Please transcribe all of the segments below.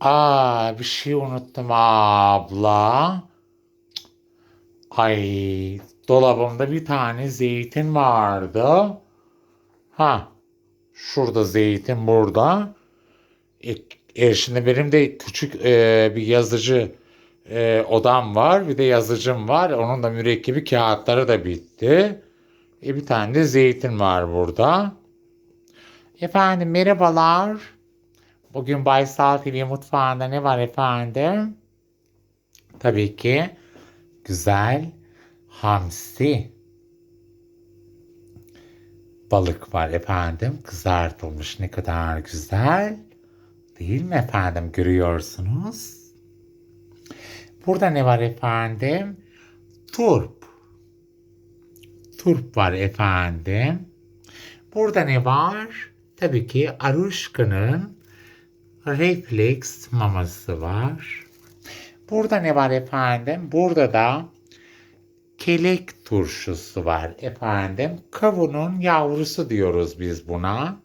Aa bir şey unuttum abla. Ay dolabımda bir tane zeytin vardı. Ha şurada zeytin burada. E, e, şimdi benim de küçük e, bir yazıcı e, odam var. Bir de yazıcım var. Onun da mürekkebi kağıtları da bitti. E, bir tane de zeytin var burada. Efendim merhabalar. Bugün Baysal TV mutfağında ne var efendim? Tabii ki güzel hamsi balık var efendim. Kızartılmış ne kadar güzel. Değil mi efendim görüyorsunuz? Burada ne var efendim? Turp. Turp var efendim. Burada ne var? Tabii ki Aruşka'nın refleks maması var. Burada ne var efendim? Burada da kelek turşusu var efendim. Kavunun yavrusu diyoruz biz buna.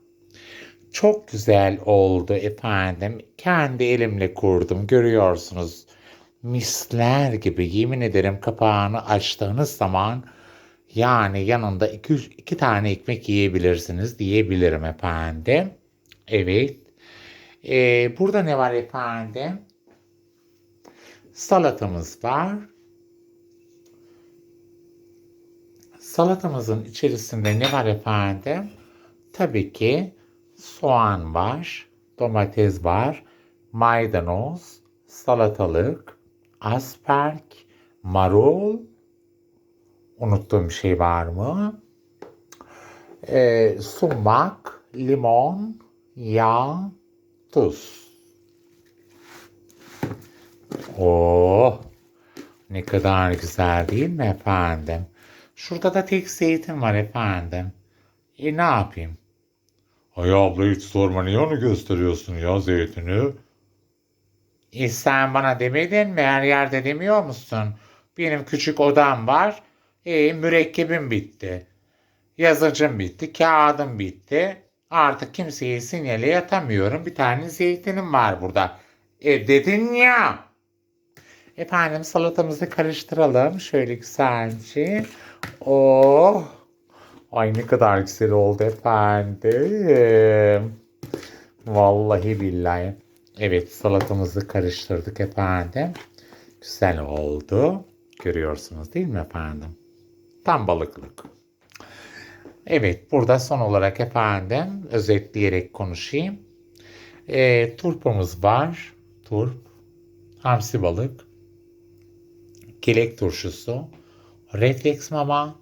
Çok güzel oldu efendim. Kendi elimle kurdum görüyorsunuz. Misler gibi yemin ederim kapağını açtığınız zaman yani yanında iki, iki tane ekmek yiyebilirsiniz diyebilirim efendim. Evet. Ee, burada ne var efendim? Salatamız var. Salatamızın içerisinde ne var efendim? Tabii ki soğan var, domates var, maydanoz, salatalık, asperk, marul. Unuttuğum bir şey var mı? Ee, sumak, limon, yağ, tuz. Oh, ne kadar güzel değil mi efendim? Şurada da tek zeytin var efendim. E ne yapayım? Ay abla hiç sorma niye onu gösteriyorsun ya zeytini? E sen bana demedin mi? Her yerde demiyor musun? Benim küçük odam var. E mürekkebim bitti. Yazıcım bitti. Kağıdım bitti. Artık kimseye sinyale yatamıyorum. Bir tane zeytinim var burada. E dedin ya. Efendim salatamızı karıştıralım. Şöyle güzelce. Oh. Ay ne kadar güzel oldu efendim. Vallahi billahi. Evet salatamızı karıştırdık efendim. Güzel oldu. Görüyorsunuz değil mi efendim? Tam balıklık. Evet burada son olarak efendim özetleyerek konuşayım. E, turpumuz var. Turp. Hamsi balık. Kelek turşusu. Refleks mama.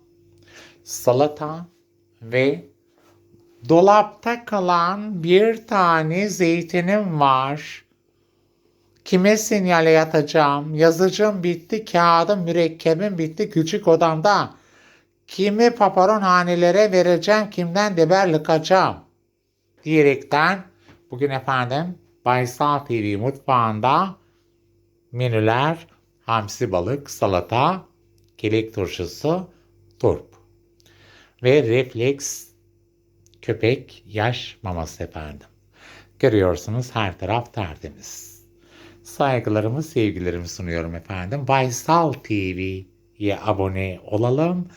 Salata. Ve Dolapta kalan bir tane zeytinim var. Kime sinyale yatacağım? Yazıcım bitti, kağıdım, mürekkebim bitti küçük odamda. Kimi paparon hanelere vereceğim, kimden deber lıkacağım? Diyerekten bugün efendim Baysal TV mutfağında menüler hamsi balık, salata, kelek turşusu, turp ve refleks köpek yaş maması efendim. Görüyorsunuz her taraf tertemiz. Saygılarımı, sevgilerimi sunuyorum efendim. Baysal TV'ye abone olalım.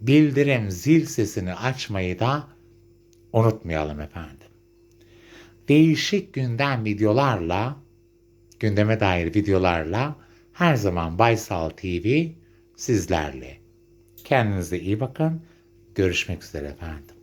Bildirim zil sesini açmayı da unutmayalım efendim. Değişik gündem videolarla, gündeme dair videolarla her zaman Baysal TV sizlerle. Kendinize iyi bakın. Görüşmek üzere efendim.